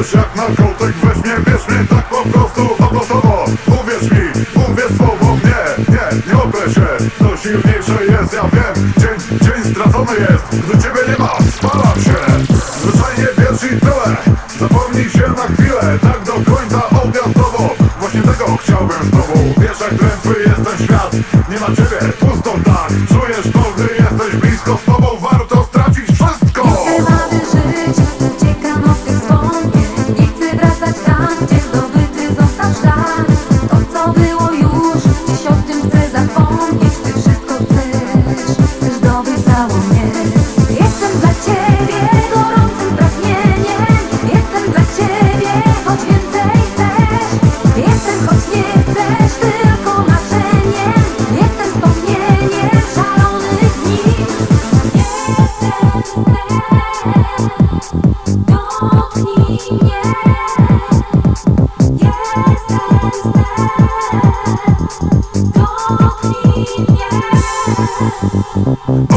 Jak zechcesz, jak narkotyk Weź mnie, bierz mnie tak po prostu, ogotowo Uwierz mi, uwierz słowo mnie Nie, nie oprę się, to silniejsze jest, ja wiem Dzień, dzień stracony jest, gdy ciebie nie ma, spalam się. Zwyczajnie wierz i tyle, zapomnij się na chwilę Tak do końca objazdowo, właśnie tego chciałbym z tobą Wiesz jak drętwy jest ten świat, nie ma ciebie, pusto tak. Czujesz to, gdy jesteś blisko z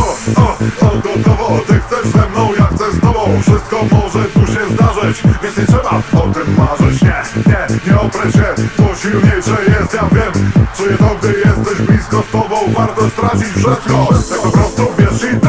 O, o, o, gotowo, ty chcesz ze mną, ja chcę z tobą Wszystko może tu się zdarzyć, więc nie trzeba o tym marzyć Nie, nie, nie oprę się, to silniejsze jest, ja wiem Czuję to, gdy jesteś blisko z tobą, warto stracić wszystko? Tak po prostu wiesz i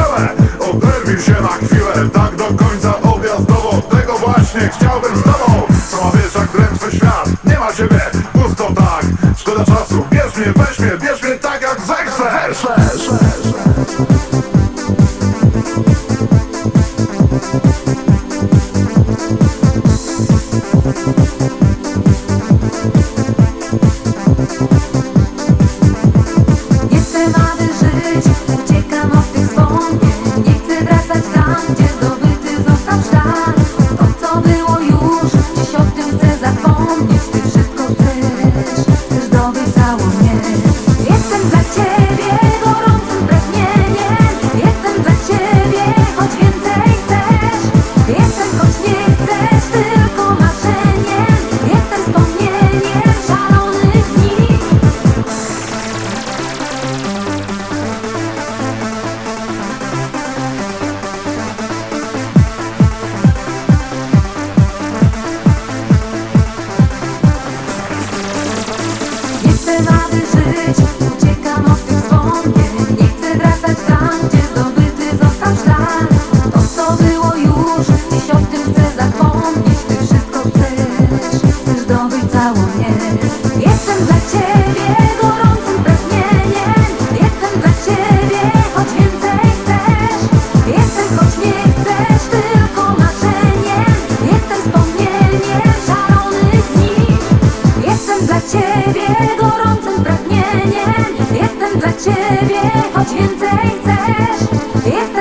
chcesz, zdobyć całą mnie gorącym pragnieniem Jestem dla ciebie, choć więcej chcesz. Jestem,